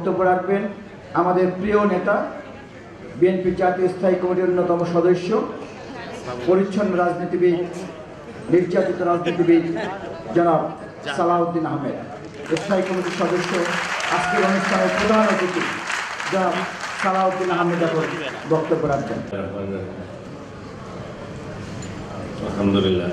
বক্তব্য রাখবেন আমাদের প্রিয় নেতা, বিএনপি জাতীয় স্থায়ী কমিটির অন্যতম সদস্য, পরিচ্ছন্ন রাজনীতিবিদ, নির্যাতিত রাজনীতিবিদ জনাব সালাউদ্দিন আহমেদ। স্থায়ী কমিটির সদস্য আজকের অনুষ্ঠানের প্রধান অতিথি জনাব সালাউদ্দিন আহমেদ এখন বক্তব্য রাখবেন। আলহামদুলিল্লাহ।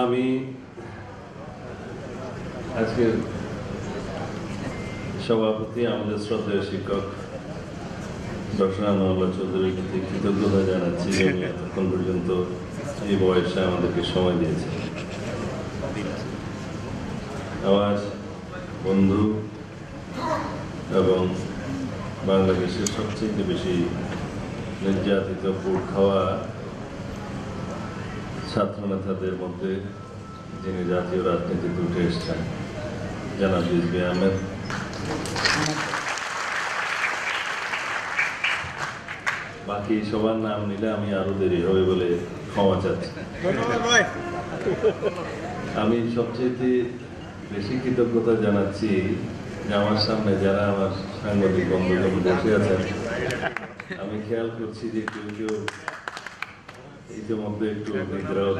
আমি আজকের সভাপতি, আমাদের শ্রদ্ধেয় শিক্ষক ডক্টর প্রতি কৃতজ্ঞতা জানাচ্ছি এতক্ষণ পর্যন্ত এই বয়সে আমাদেরকে সময় দিয়েছে আমার বন্ধু এবং বাংলাদেশের সবচেয়ে বেশি নির্যাতিত পুর খাওয়া ছাত্রনেতাদের মধ্যে যিনি জাতীয় রাজনীতিতে উঠে এসছেন, জানাব রিজবি আহমেদ। বাকি সবার নাম নিলে আমি আরও দেরি হবে বলে ক্ষমা চাচ্ছি। আমি সবচেয়ে বেশি কৃতজ্ঞতা জানাচ্ছি যে আমার সামনে যারা আমার সাংবাদিক বন্ধুগণ বসে আছেন, আমি খেয়াল করছি যে কেউ কেউ ইতিমধ্যে একটু নিদ্রাও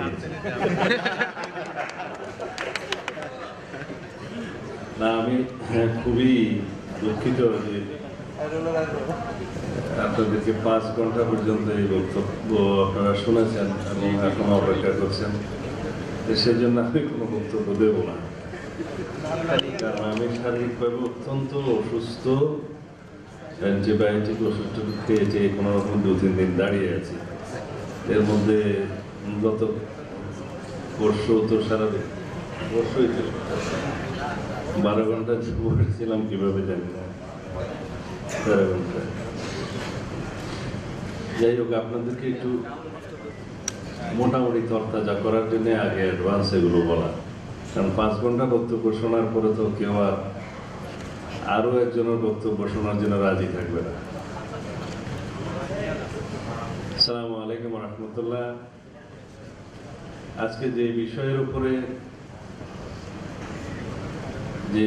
না আমি খুবই দুঃখিত যে আপনাদেরকে পাঁচ ঘণ্টা পর্যন্ত এই বক্তব্য আপনারা শুনেছেন এবং এখন অপেক্ষা করছেন সেজন্য আমি কোনো বক্তব্য দেব না কারণ আমি শারীরিকভাবে অত্যন্ত অসুস্থ অ্যান্টিবায়োটিক ওষুধ খেয়েছে কোনো রকম দু তিন দিন দাঁড়িয়ে আছি এর মধ্যে গত পরশু তো সারা পরশুই তো বারো ঘণ্টা পড়েছিলাম কীভাবে জানি না। তেরো ঘণ্টা। যাই হোক আপনাদেরকে একটু মোটামুটি তরতাজা করার জন্য আগে অ্যাডভান্স এগুলো বলা। কারণ পাঁচ ঘণ্টা বক্তব্য শোনার পরে তো কেউ আর আরও একজনের বক্তব্য শোনার জন্য রাজি থাকবে না। আসসালামু আলাইকুম রহমতুল্লাহ। আজকে যে বিষয়ের উপরে যে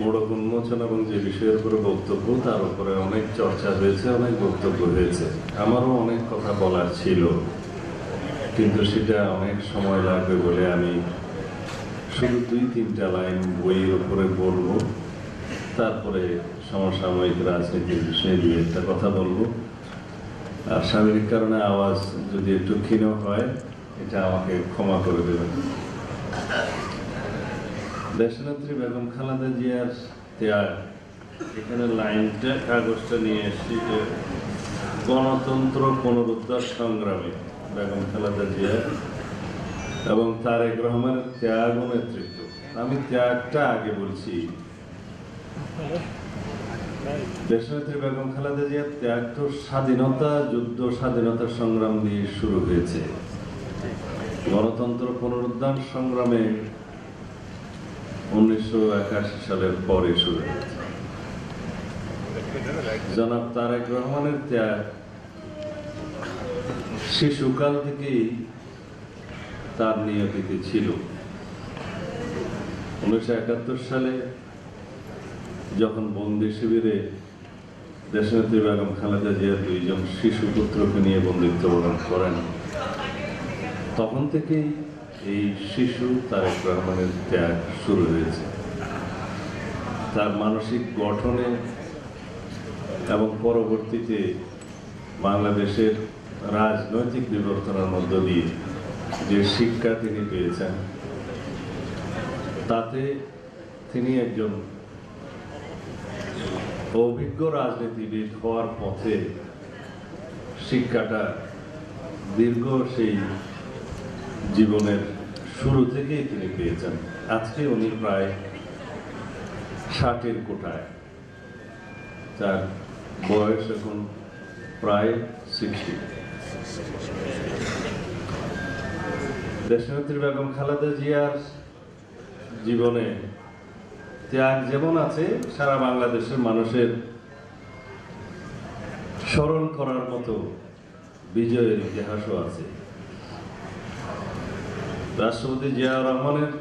মোড়ক উন্মোচন এবং যে বিষয়ের উপরে বক্তব্য, তার উপরে অনেক চর্চা হয়েছে, অনেক বক্তব্য হয়েছে। আমারও অনেক কথা বলার ছিল, কিন্তু সেটা অনেক সময় লাগবে বলে আমি শুধু দুই, তিনটা লাইন বইয়ের উপরে বলব। তারপরে সমসাময়িক রাজনীতির বিষয়ে দুই একটা কথা বলব। শারীরিক কারণে আওয়াজ যদি একটু ক্ষীণ হয়, এটা আমাকে ক্ষমা করে দেবেন। দেশনেত্রী বেগম খালেদা জিয়ার ত্যাগ এখানে লাইনটা, কাগজটা নিয়ে এসেছি যে গণতন্ত্র পুনরুদ্ধার সংগ্রামে বেগম খালাদা জিয়া এবং তারেক রহমানের ত্যাগ ও নেতৃত্ব। আমি ত্যাগটা আগে বলছি। দেশনেত্রী বেগম খালেদা ত্যাগ, স্বাধীনতা, যুদ্ধ, স্বাধীনতা সংগ্রাম দিয়ে শুরু হয়েছে। গণতন্ত্র পুনরুদ্ধার সংগ্রামে উনিশশো একাশি সালের পরে শুরু হয়েছে। জনাব তারেক রহমানের ত্যাগ শিশুকাল থেকেই তার নিয়তিতে ছিল। উনিশশো একাত্তর সালে যখন বন্দি শিবিরে দেশনেত্রী বেগম খালেদা জিয়া দুইজন শিশু পুত্রকে নিয়ে বন্দিত্ব বরণ করেন, তখন থেকেই এই শিশু তারেক রহমানের ত্যাগ শুরু হয়েছে। তার মানসিক গঠনে এবং পরবর্তীতে বাংলাদেশের রাজনৈতিক বিবর্তনের মধ্য দিয়ে যে শিক্ষা তিনি পেয়েছেন, তাতে তিনি একজন অভিজ্ঞ রাজনীতিবিদ হওয়ার পথে শিক্ষাটা দীর্ঘ সেই জীবনের শুরু থেকেই তিনি পেয়েছেন। আজকে উনি প্রায় ষাটের কোটায়। তার বয়স এখন প্রায় সিক্সটি দেশনেত্রী বেগম খালেদা জিয়ার জীবনে ত্যাগ যেমন আছে, সারা বাংলাদেশের মানুষের স্মরণ করার মতো বিজয়ের ইতিহাসও আছে। রাষ্ট্রপতি জিয়াউর রহমানের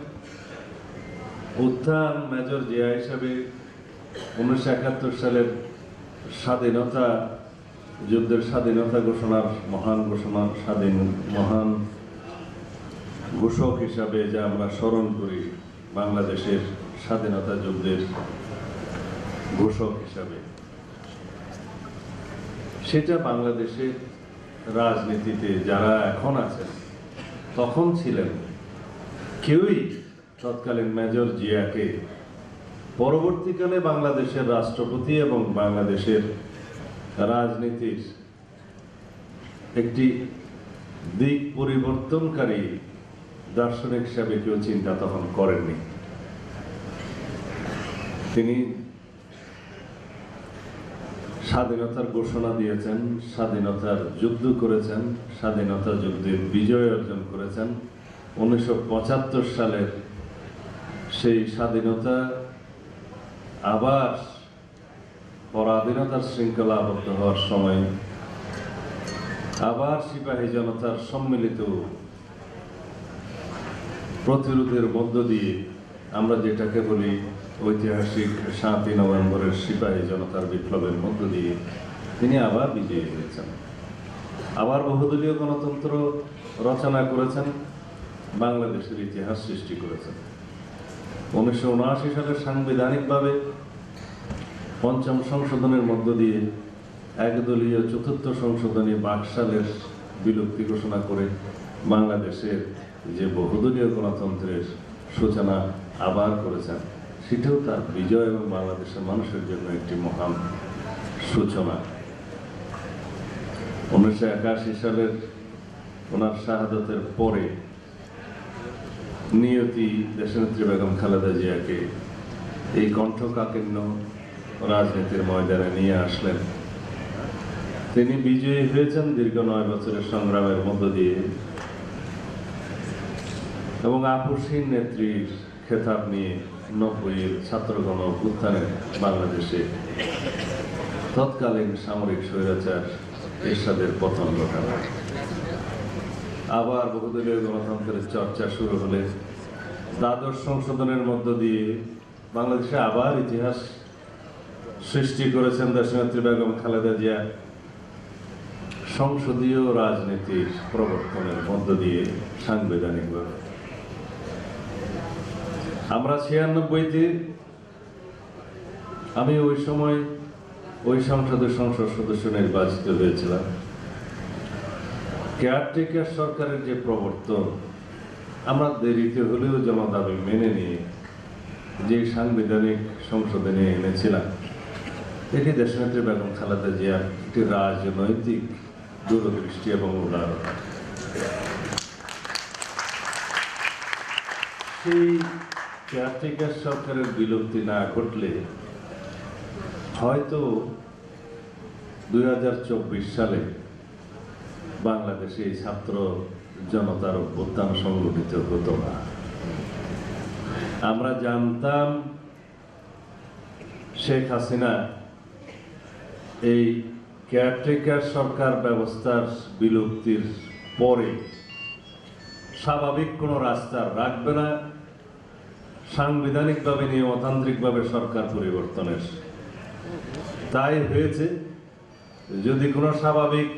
উত্থান মেজর জিয়া হিসাবে উনিশশো একাত্তর সালের স্বাধীনতা, যুদ্ধের স্বাধীনতা ঘোষণার মহান ঘোষণার স্বাধীন মহান ঘোষক হিসাবে যা আমরা স্মরণ করি বাংলাদেশের স্বাধীনতা যুদ্ধের ঘোষক হিসাবে। সেটা বাংলাদেশের রাজনীতিতে যারা এখন আছেন, তখন ছিলেন কেউই তৎকালীন মেজর জিয়াকে পরবর্তীকালে বাংলাদেশের রাষ্ট্রপতি এবং বাংলাদেশের রাজনীতির একটি দিক পরিবর্তনকারী দার্শনিক হিসাবে কেউ চিন্তা তখন করেননি। তিনি স্বাধীনতার ঘোষণা দিয়েছেন, স্বাধীনতার যুদ্ধ করেছেন, স্বাধীনতা যুদ্ধের বিজয় অর্জন করেছেন। উনিশশো পঁচাত্তর সালের সেই স্বাধীনতা আবার পরাধীনতার শৃঙ্খলা আবদ্ধ হওয়ার সময় আবার সিপাহী জনতার সম্মিলিত প্রতিরোধের মধ্য দিয়ে আমরা যেটাকে বলি ঐতিহাসিক সাতই নভেম্বরের সিপাহী জনতার বিপ্লবের মধ্য দিয়ে, তিনি আবার বিজয়ী হয়েছেন। আবার বহুদলীয় গণতন্ত্র রচনা করেছেন, বাংলাদেশের ইতিহাস সৃষ্টি করেছেন। উনিশশো উনআশি সালে সাংবিধানিকভাবে পঞ্চম সংশোধনের মধ্য দিয়ে একদলীয় চতুর্থ সংশোধনী বাকশালের বিলুপ্তি ঘোষণা করে বাংলাদেশের যে বহুদলীয় গণতন্ত্রের সূচনা আবার করেছেন। সেটাও তার বিজয় এবং বাংলাদেশের মানুষের জন্য একটি মহান সূচনা। উনিশশো একাশি সালের ওনার শাহাদতের পরে নিয়তি দেশনেত্রী বেগম খালেদা জিয়াকে এই কণ্ঠকাকীর্ণ রাজনীতির ময়দানে নিয়ে আসলেন। তিনি বিজয়ী হয়েছেন দীর্ঘ নয় বছরের সংগ্রামের মধ্য দিয়ে। এবং আপসীন নেত্রীর খেতাব নিয়ে নব্বইয়ের ছাত্রগণ উত্থানে বাংলাদেশে তৎকালীন সামরিক স্বৈরাচার এরশাদের পতন ঘটান আবার বহুদলীয় গণতন্ত্রের চর্চা শুরু হলে দ্বাদশ সংশোধনের মধ্য দিয়ে বাংলাদেশে আবার ইতিহাস সৃষ্টি করেছেন দেশনেত্রী বেগম খালেদা জিয়া। সংসদীয় রাজনীতির প্রবর্তনের মধ্য দিয়ে সাংবিধানিকভাবে। আমরা ছিয়ানব্বইতে আমি ওই সময় ওই সংসদের সংসদ সদস্য নির্বাচিত হয়েছিলাম। কেয়ারটেকার সরকারের যে প্রবর্তন, আমরা দেরিতে হলেও জনদাবি মেনে নিয়ে যে সাংবিধানিক সংশোধনী এনেছিলাম। এটি দেশনেত্রী বেগম খালেদা জিয়ার একটি রাজনৈতিক দূরদৃষ্টি এবং উদারতা সেই কেয়ারটেকার সরকারের বিলুপ্তি না ঘটলে হয়তো দুই হাজার চব্বিশ সালে বাংলাদেশে এই ছাত্র জনতার অভ্যুত্থান সংগঠিত হতো না। আমরা জানতাম শেখ হাসিনা এই কেয়ারটেকার সরকার ব্যবস্থার বিলুপ্তির পরে স্বাভাবিক কোনো রাস্তা রাখবে না সাংবিধানিকভাবে নিয়মতান্ত্রিকভাবে সরকার পরিবর্তনের তাই হয়েছে, যদি কোনো স্বাভাবিক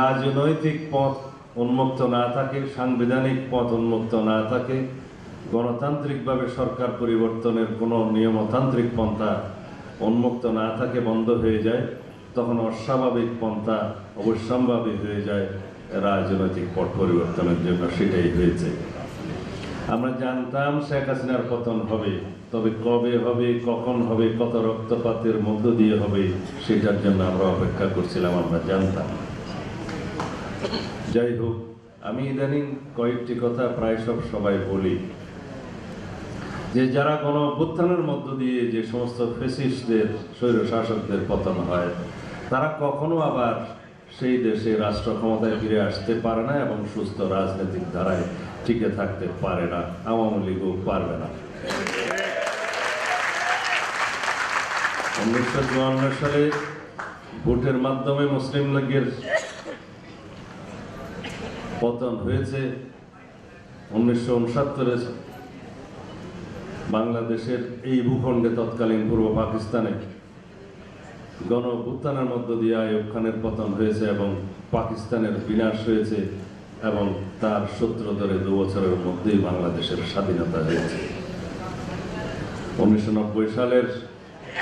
রাজনৈতিক পথ উন্মুক্ত না থাকে, সাংবিধানিক পথ উন্মুক্ত না থাকে, গণতান্ত্রিকভাবে সরকার পরিবর্তনের কোনো নিয়মতান্ত্রিক পন্থা উন্মুক্ত না থাকে, বন্ধ হয়ে যায়, তখন অস্বাভাবিক পন্থা অবশ্যম্ভাবী হয়ে যায় রাজনৈতিক পট পরিবর্তনের জন্য, সেটাই হয়েছে। আমরা জানতাম শেখ হাসিনার পতন হবে, তবে কবে হবে, কখন হবে, কত রক্তপাতের মধ্য দিয়ে হবে, সেটার জন্য আমরা অপেক্ষা করছিলাম, আমরা জানতাম যাই হোক, আমি ইদানিং কয়েকটি কথা প্রায় সব সবাই বলি। যে যারা কোনো অভ্যুত্থানের মধ্য দিয়ে যে সমস্ত ফেসিস্টদের স্বৈর শাসকদের পতন হয়, তারা কখনো আবার সেই দেশে রাষ্ট্র ক্ষমতায় ফিরে আসতে পারে না এবং সুস্থ রাজনৈতিক ধারায় টিকে থাকতে পারে না, আওয়ামী লীগও পারবে না। উনিশশো চুয়ান্ন সালে ভোটের মাধ্যমে মুসলিম লীগের পতন হয়েছে। উনিশশো উনসত্তরে বাংলাদেশের এই ভূখণ্ডে তৎকালীন পূর্ব পাকিস্তানে গণ অভ্যুত্থানের মধ্য দিয়ে আয়ুব খানের পতন হয়েছে এবং পাকিস্তানের বিনাশ হয়েছে। এবং তার সূত্র ধরে দু বছরের মধ্যেই বাংলাদেশের স্বাধীনতা হয়েছে উনিশশো নব্বই সালের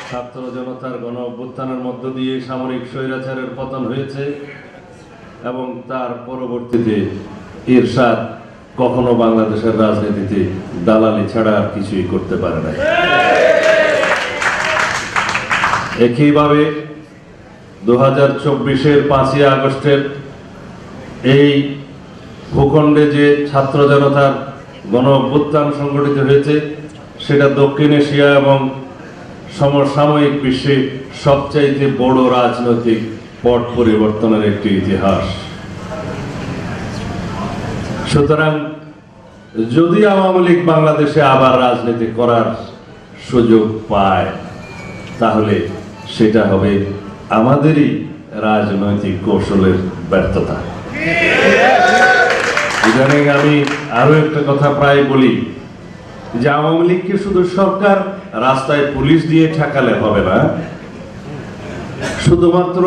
ছাত্র জনতার গণ অভ্যুত্থানের মধ্য দিয়ে সামরিক স্বৈরাচারের পতন হয়েছে এবং তার পরবর্তীতে ইরশাদ কখনো বাংলাদেশের রাজনীতিতে দালালি ছাড়া আর কিছুই করতে পারে না একইভাবে দু হাজার চব্বিশের পাঁচই আগস্টের এই ভূখণ্ডে যে ছাত্র জনতার গণ অভ্যুত্থান সংগঠিত হয়েছে, সেটা দক্ষিণ এশিয়া এবং সমসাময়িক বিশ্বে সবচাইতে বড় রাজনৈতিক পট পরিবর্তনের একটি ইতিহাস। সুতরাং যদি আওয়ামী লীগ বাংলাদেশে আবার রাজনীতি করার সুযোগ পায়, তাহলে সেটা হবে আমাদেরই রাজনৈতিক কৌশলের ব্যর্থতা। ইদানিং আমি আরও একটা কথা প্রায় বলি যে আওয়ামী লীগকে শুধু সরকার, রাস্তায় পুলিশ দিয়ে ঠেকালে হবে না। শুধুমাত্র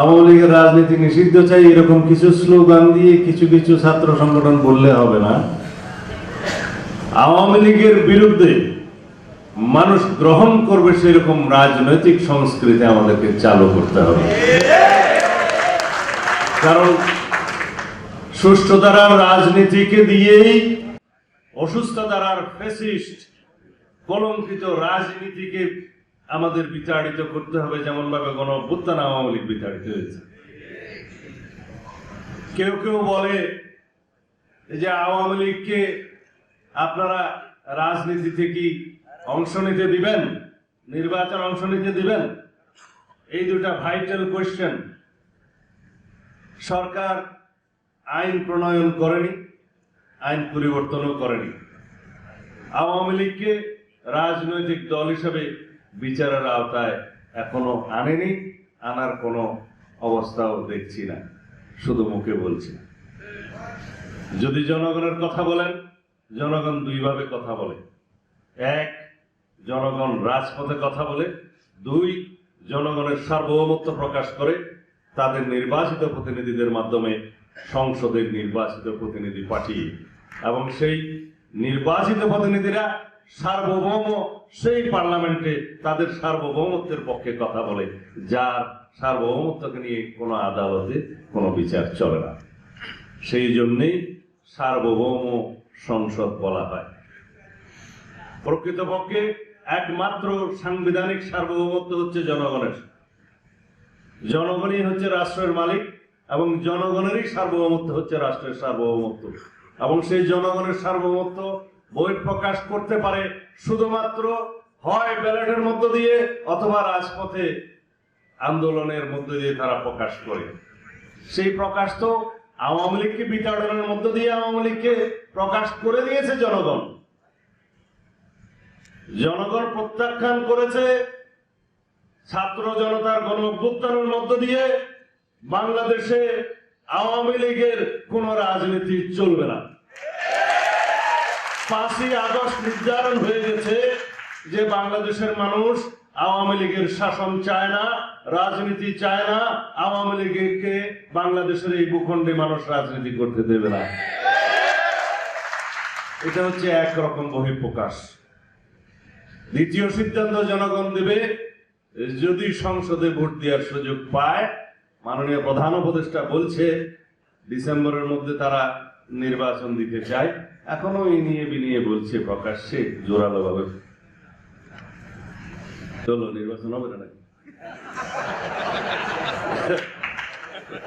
আওয়ামী লীগের রাজনীতি নিষিদ্ধ চাই এরকম কিছু স্লোগান দিয়ে কিছু কিছু ছাত্র সংগঠন বললে হবে না। আওয়ামী লীগের বিরুদ্ধে মানুষ গ্রহণ করবে সেরকম রাজনৈতিক সংস্কৃতি আমাদেরকে চালু করতে হবে। কারণ সুষ্ঠু দ্বারার রাজনীতিকে দিয়েই অসুস্থ দ্বারার ফেসিস্ট কলঙ্কিত রাজনীতিকে আমাদের বিতাড়িত করতে হবে যেমন ভাবে গণ অভ্যুত্থান আওয়ামী লীগ বিতাড়িত হয়েছে। কেউ কেউ বলে যে আওয়ামী লীগকে আপনারা রাজনীতিতে কি অংশ নিতে দিবেন, নির্বাচন অংশ নিতে দিবেন, এই দুটা ভাইটাল কোয়েশ্চেন সরকার আইন প্রণয়ন করেনি, আইন পরিবর্তনও করেনি। আওয়ামী লীগকে রাজনৈতিক দল হিসেবে বিচারের আওতায় এখনও আনেনি, আনার কোনো অবস্থাও দেখছি না, শুধু মুখে বলছি। যদি জনগণের কথা বলেন, জনগণ দুইভাবে কথা বলে। এক, জনগণ রাজপথে কথা বলে। দুই, জনগণের সার্বভৌমত্ব প্রকাশ করে তাদের নির্বাচিত প্রতিনিধিদের মাধ্যমে সংসদের নির্বাচিত প্রতিনিধি পাঠিয়ে এবং সেই নির্বাচিত প্রতিনিধিরা সার্বভৌম, সেই পার্লামেন্টে তাদের সার্বভৌমত্বের পক্ষে কথা বলে, যার সার্বভৌমত্বকে নিয়ে কোনো আদালতে কোনো বিচার চলে না। সেই জন্যেই সার্বভৌম সংসদ বলা হয়। প্রকৃতপক্ষে একমাত্র সাংবিধানিক সার্বভৌমত্ব হচ্ছে জনগণের। জনগণই হচ্ছে রাষ্ট্রের মালিক। এবং জনগণেরই সার্বভৌমত্ব হচ্ছে রাষ্ট্রের সার্বভৌমত্ব। এবং সেই জনগণের সার্বভৌমত্ব বই প্রকাশ করতে পারে শুধুমাত্র হয় ব্যালটের মধ্য দিয়ে অথবা রাজপথে আন্দোলনের মধ্য দিয়ে তারা প্রকাশ করে। সেই প্রকাশ তো আওয়ামী লীগকে বিতাড়নের মধ্য দিয়ে আওয়ামী লীগকে প্রকাশ করে দিয়েছে জনগণ। জনগণ প্রত্যাখ্যান করেছে ছাত্র জনতার গণ অভ্যুত্থানের মধ্য দিয়ে বাংলাদেশে আওয়ামী লীগের কোন রাজনীতি চলবে না। পাঁচই আগস্ট নির্ধারণ হয়ে গেছে যে বাংলাদেশের মানুষ আওয়ামী লীগের শাসন চায় না, রাজনীতি চায় না, আওয়ামী লীগকে বাংলাদেশের এই ভূখণ্ডে মানুষ রাজনীতি করতে দেবে না। এটা হচ্ছে একরকম বহিঃপ্রকাশ। দ্বিতীয় সিদ্ধান্ত জনগণ দেবে, যদি সংসদে ভোট দেওয়ার সুযোগ পায় মাননীয় প্রধান উপদেষ্টা বলছে, ডিসেম্বরের মধ্যে তারা নির্বাচন দিতে চায়। এখনও এই নিয়ে বিনিয়ে বলছে প্রকাশ্যে জোরালো ভাবে চলো, নির্বাচন হবে না নাকি?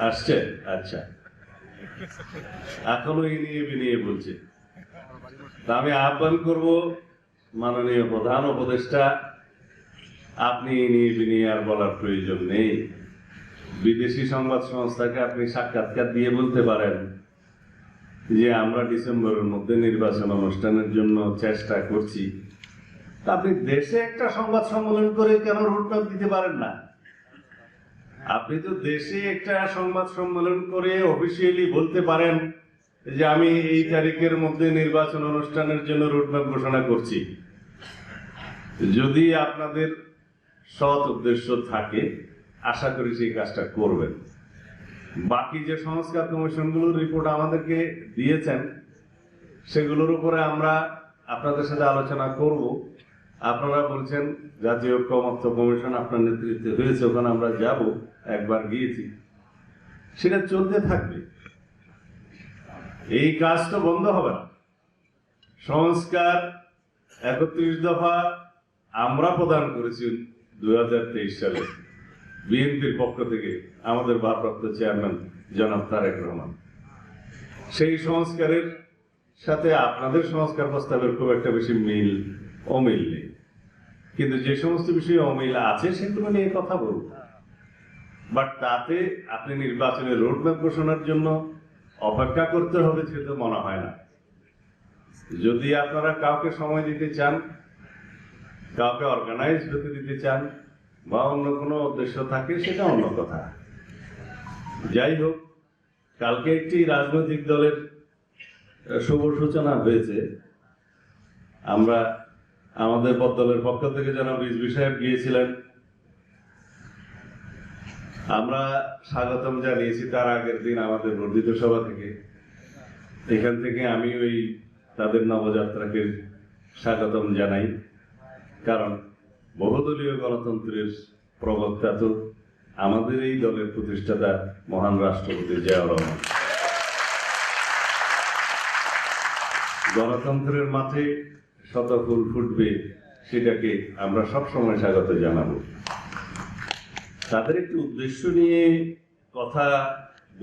আসছে? আচ্ছা। এখনও এই নিয়ে বিনিয়ে বলছে। আমি আহ্বান করব, মাননীয় প্রধান উপদেষ্টা, আপনি এই নিয়ে বিনিয়ে আর বলার প্রয়োজন নেই। বিদেশি সংবাদ সংস্থাকে আপনি সাক্ষাৎকার দিয়ে বলতে পারেন যে আমরা ডিসেম্বরের মধ্যে নির্বাচন অনুষ্ঠানের জন্য চেষ্টা করছি। তা আপনি দেশে একটা সংবাদ সম্মেলন করে কেন রোডম্যাপ দিতে পারেন না? আপনি তো দেশে একটা সংবাদ সম্মেলন করে অফিসিয়ালি বলতে পারেন যে আমি এই তারিখের মধ্যে নির্বাচন অনুষ্ঠানের জন্য রোডম্যাপ ঘোষণা করছি। যদি আপনাদের সৎ উদ্দেশ্য থাকে আশা করি সেই কাজটা করবেন। বাকি যে সংস্কার কমিশনগুলোর রিপোর্ট আমাদেরকে দিয়েছেন, সেগুলোর উপরে আমরা আপনাদের সাথে আলোচনা করব। আপনারা বলছেন, জাতীয় ঐক্যমত্য কমিশন আপনার নেতৃত্বে হয়েছে, ওখানে আমরা যাব, একবার গিয়েছি। সেটা চলতে থাকবে। এই কাজ তো বন্ধ হবে না। সংস্কার একত্রিশ দফা আমরা প্রদান করেছি দু হাজার তেইশ সালে। বিএনপির পক্ষ থেকে আমাদের ভারপ্রাপ্ত চেয়ারম্যান জনাব তারেক রহমান। সেই সংস্কারের সাথে আপনাদের সংস্কার প্রস্তাবের খুব একটা বেশি মিল অমিল নেই। কিন্তু যে সমস্ত বিষয়ে অমিল আছে সেগুলো নিয়ে কথা বলব বাট তাতে আপনি নির্বাচনের রোডম্যাপ ঘোষণার জন্য অপেক্ষা করতে হবে সেটা মনে হয় না। যদি আপনারা কাউকে সময় দিতে চান, কাউকে অর্গানাইজ হতে দিতে চান বা অন্য কোনো উদ্দেশ্য থাকে, সেটা অন্য কথা। যাই হোক, কালকে একটি রাজনৈতিক দলের শুভ সূচনা হয়েছে। আমরা আমাদের দলের পক্ষ থেকে যেন রিজভি সাহেব গিয়েছিলেন। আমরা স্বাগতম জানিয়েছি তার আগের দিন আমাদের বর্ধিত সভা থেকে। এখান থেকে আমি ওই তাদের নবযাত্রাকে স্বাগতম জানাই। কারণ বহুদলীয় গণতন্ত্রের প্রবক্তা তো আমাদের এই দলের প্রতিষ্ঠাতা মহান রাষ্ট্রপতি জিয়াউর রহমান। গণতন্ত্রের মাঠে শত ফুল ফুটবে সেটাকে আমরা সবসময় স্বাগত জানাব। তাদের একটি উদ্দেশ্য নিয়ে কথা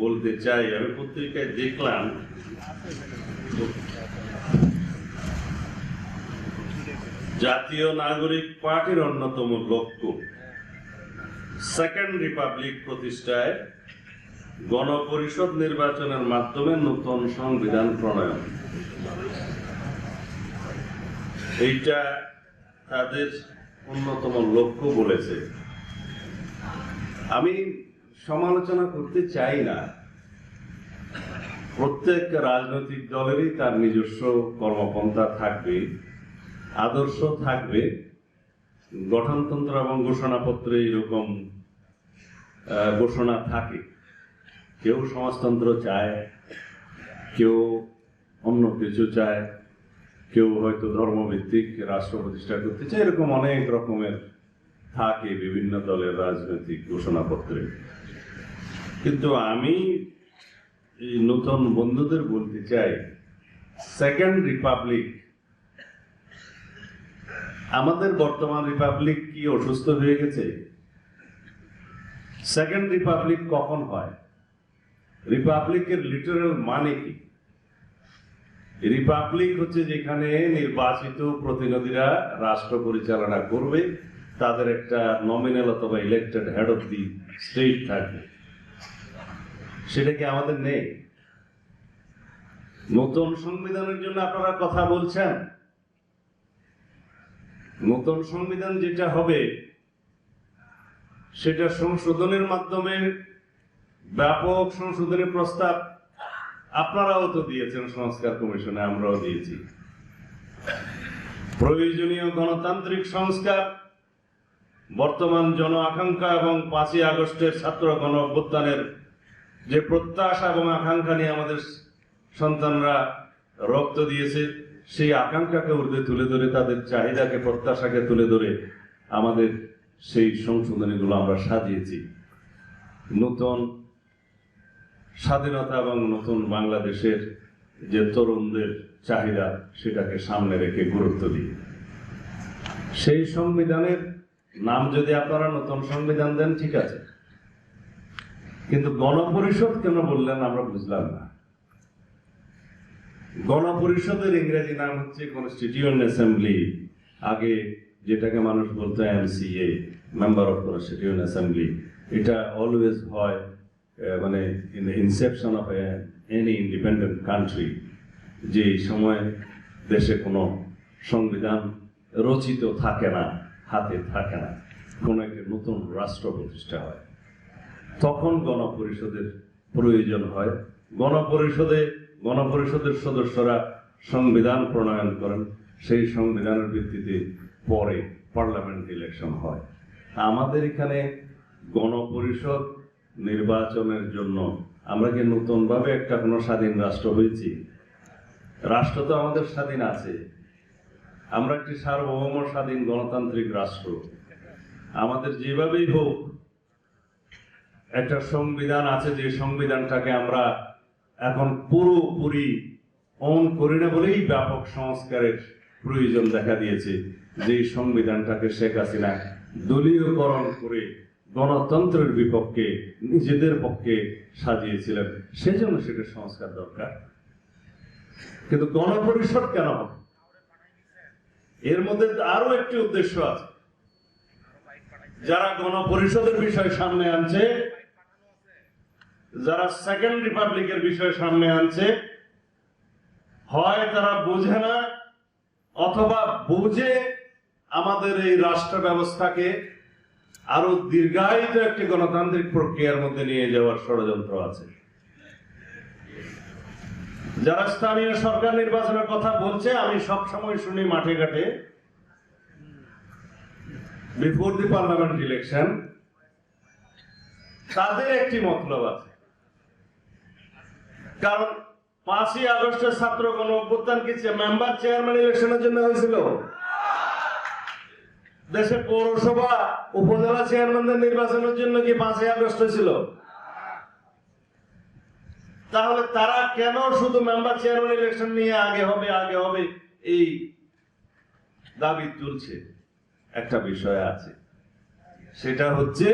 বলতে চাই। আমি পত্রিকায় দেখলাম জাতীয় নাগরিক পার্টির অন্যতম লক্ষ্য। সেকেন্ড রিপাবলিক প্রতিষ্ঠায় গণপরিষদ নির্বাচনের মাধ্যমে নতুন সংবিধান প্রণয়ন। এইটা তাদের অন্যতম লক্ষ্য বলেছে। আমি সমালোচনা করতে চাই না। প্রত্যেক রাজনৈতিক দলেরই তার নিজস্ব কর্মপন্থা থাকবে আদর্শ থাকবে। গঠনতন্ত্র এবং ঘোষণাপত্রে এরকম ঘোষণা থাকে। কেউ সমাজতন্ত্র চায়, কেউ অন্য কিছু চায়, কেউ হয়তো ধর্মভিত্তিক রাষ্ট্র প্রতিষ্ঠা করতে চায়, এরকম অনেক রকমের থাকে বিভিন্ন দলের রাজনৈতিক ঘোষণাপত্রে। কিন্তু আমি নতুন বন্ধুদের বলতে চাই, সেকেন্ড রিপাবলিক আমাদের বর্তমান রিপাবলিক কি অসুস্থ হয়ে গেছে? সেকেন্ড রিপাবলিক কখন হয়? রিপাবলিকের লিটারাল মানে কি? রিপাবলিক হচ্ছে যেখানে নির্বাচিত প্রতিনিধিরা রাষ্ট্র পরিচালনা করবে, তাদের একটা নমিনাল অথবা elected head of the state থাকবে। সেটা কি আমাদের নেই? নতুন সংবিধানের জন্য আপনারা কথা বলছেন? নতুন সংবিধান যেটা হবে, সেটা সংশোধনের মাধ্যমে ব্যাপক সংশোধনের প্রস্তাব আপনারাও তো দিয়েছেন, সংস্কার কমিশনে আমরাও দিয়েছি। প্রয়োজনীয় গণতান্ত্রিক সংস্কার, বর্তমান জন আকাঙ্ক্ষা এবং পাঁচই আগস্টের ছাত্র গণ অভ্যুত্থানের যে প্রত্যাশা এবং আকাঙ্ক্ষা নিয়ে আমাদের সন্তানরা রক্ত দিয়েছে সেই আকাঙ্ক্ষাকে ঊর্ধ্বে তুলে ধরে, তাদের চাহিদাকে, প্রত্যাশাকে তুলে ধরে আমাদের সেই সংশোধনীগুলো আমরা সাজিয়েছি। নতুন স্বাধীনতা এবং নতুন বাংলাদেশের যে তরুণদের চাহিদা, সেটাকে সামনে রেখে গুরুত্ব দিই। সেই সংবিধানের নাম যদি আপনারা নতুন সংবিধান দেন, ঠিক আছে। কিন্তু গণপরিষদ কেন বললেন আমরা বুঝলাম না। গণপরিষদের ইংরেজি নাম হচ্ছে কনস্টিটিউয়েন্ট অ্যাসেম্বলি, আগে যেটাকে মানুষ বলতো MCA, member of constituent assembly. এটা অলওয়েজ হয় মানে in the inception of any independent country যে সময় দেশে কোনো সংবিধান রচিত থাকে না, হাতে থাকে না, কোনো একটি নতুন রাষ্ট্র প্রতিষ্ঠা হয়। তখন গণপরিষদের প্রয়োজন হয়। গণপরিষদে গণপরিষদের সদস্যরা সংবিধান প্রণয়ন করেন, সেই সংবিধানের ভিত্তিতে পরে পার্লামেন্ট ইলেকশন হয়। আমাদের এখানে গণপরিষদ নির্বাচনের জন্য আমরা কি নতুনভাবে একটা কোনো স্বাধীন রাষ্ট্র হয়েছি? রাষ্ট্র তো আমাদের স্বাধীন আছে। আমরা একটি সার্বভৌম স্বাধীন গণতান্ত্রিক রাষ্ট্র। আমাদের যেভাবেই হোক, একটা সংবিধান আছে যে সংবিধানটাকে আমরা এখন পুরোপুরি অন করি না বলেই ব্যাপক সংস্কারের প্রয়োজন দেখা দিয়েছে। যে সংবিধানটাকে শেখ হাসিনা দলীয়করণ করে গণতন্ত্রের বিপক্ষে নিজেদের পক্ষে সাজিয়েছিলেন, সেজন্য সেটা সংস্কার দরকার। কিন্তু গণপরিষদ কেন এর মধ্যে আরও একটি উদ্দেশ্য আছে। যারা গণপরিষদের বিষয় সামনে আনছে যারা সেকেন্ড রিপাবলিকের বিষয় সামনে আনছে, হয় তারা বুঝে না, অথবা বুঝে আমাদের এই রাষ্ট্র ব্যবস্থাকে আরও দীর্ঘায়িত একটি গণতান্ত্রিক প্রক্রিয়ার মধ্যে নিয়ে যাওয়ার ষড়যন্ত্র আছে। যারা স্থানীয় সরকার নির্বাচনের কথা বলছে, আমি সব সময় শুনি মাঠে ঘাটে, বিফোর দি পার্লামেন্ট ইলেকশন, তাদের একটি মতলব আছে। কারণ পাঁচই আগস্টের ছাত্র গণ অভ্যুত্থান কি মেম্বার চেয়ারম্যান ইলেকশনের জন্য হয়েছিল? দেশে পৌরসভা উপজেলা চেয়ারম্যানদের নির্বাচনের জন্য কি পাঁচই আগস্ট হয়েছিল? তাহলে তারা কেন শুধু মেম্বার চেয়ারম্যান ইলেকশন নিয়ে আগে হবে আগে হবে এই দাবি তুলছে? একটা বিষয় আছে। সেটা হচ্ছে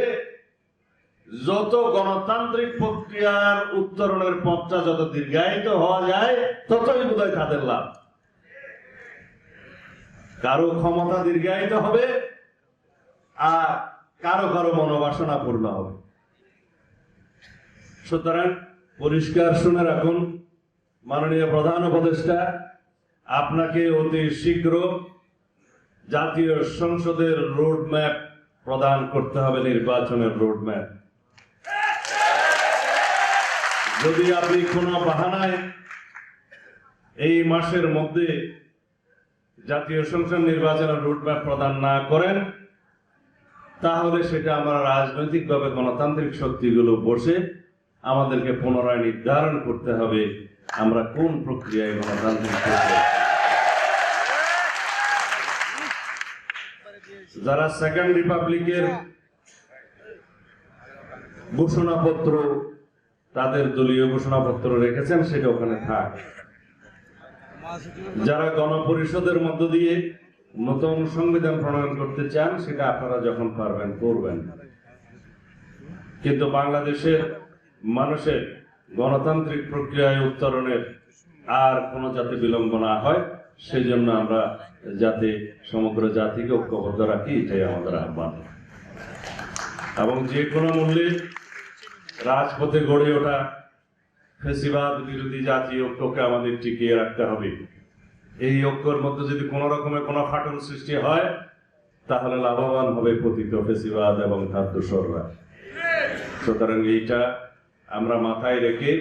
যত গণতান্ত্রিক প্রক্রিয়ার উত্তরণের পথটা যত দীর্ঘায়িত হওয়া যায়, ততই বোধহয় তাদের লাভ। কারও ক্ষমতা দীর্ঘায়িত হবে, আর কারও কারও মনোবাসনা পূর্ণ হবে। সুতরাং পরিষ্কার শুনে রাখুন, মাননীয় প্রধান উপদেষ্টা, আপনাকে অতি শীঘ্র জাতীয় সংসদের রোড ম্যাপ প্রদান করতে হবে, নির্বাচনের রোড যদি আপনি কোনো বাহানায় এই মাসের মধ্যে জাতীয় সংসদ নির্বাচনের রুট ম্যাপ প্রদান না করেন, তাহলে সেটা আমরা রাজনৈতিকভাবে গণতান্ত্রিক শক্তিগুলো বসে আমাদেরকে পুনরায় নির্ধারণ করতে হবে, আমরা কোন প্রক্রিয়ায় গণতান্ত্রিক যারা সেকেন্ড রিপাবলিকের ঘোষণাপত্র তাদের দলীয় ঘোষণাপত্র রেখেছেন, সেটা ওখানে থাক। যারা গণপরিষদের মধ্য দিয়ে নতুন সংবিধান প্রণয়ন করতে চান, সেটা আপনারা যখন পারবেন, করবেন। কিন্তু বাংলাদেশের মানুষের গণতান্ত্রিক প্রক্রিয়ায় উত্তরণের আর কোনো যাতে বিলম্ব না হয় সেই জন্য আমরা যাতে সমগ্র জাতিকে ঐক্যবদ্ধ রাখি, এটাই আমাদের আহ্বান। এবং যে কোনো মূল্যে রাজপথে গড়ে ওঠা ফেসিবাদ বিরোধী জাতীয় ঐক্যকে আমাদের টিকিয়ে রাখতে হবে। এই ঐক্যর মধ্যে যদি কোনো রকমের কোনো ফাটল সৃষ্টি হয়, তাহলে লাভবান হবে পতিত ফেসিবাদ এবং তার দোসররা সুতরাং এইটা আমরা মাথায় রেখে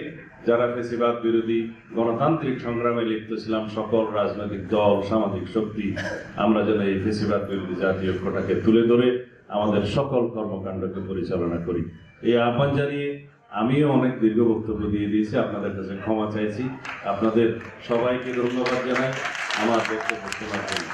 যারা ফেসিবাদ বিরোধী গণতান্ত্রিক সংগ্রামে লিপ্ত ছিলাম, সকল রাজনৈতিক দল, সামাজিক শক্তি, আমরা যেন এই ফেসিবাদ বিরোধী জাতীয় ঐক্যটাকে তুলে ধরে আমাদের সকল কর্মকাণ্ডকে পরিচালনা করি। এই আহ্বান জানিয়ে আমিও অনেক দীর্ঘ বক্তব্য দিয়ে দিয়েছি। আপনাদের কাছে ক্ষমা চাইছি। আপনাদের সবাইকে ধন্যবাদ জানাই। আমার বক্তব্য শোনার জন্য।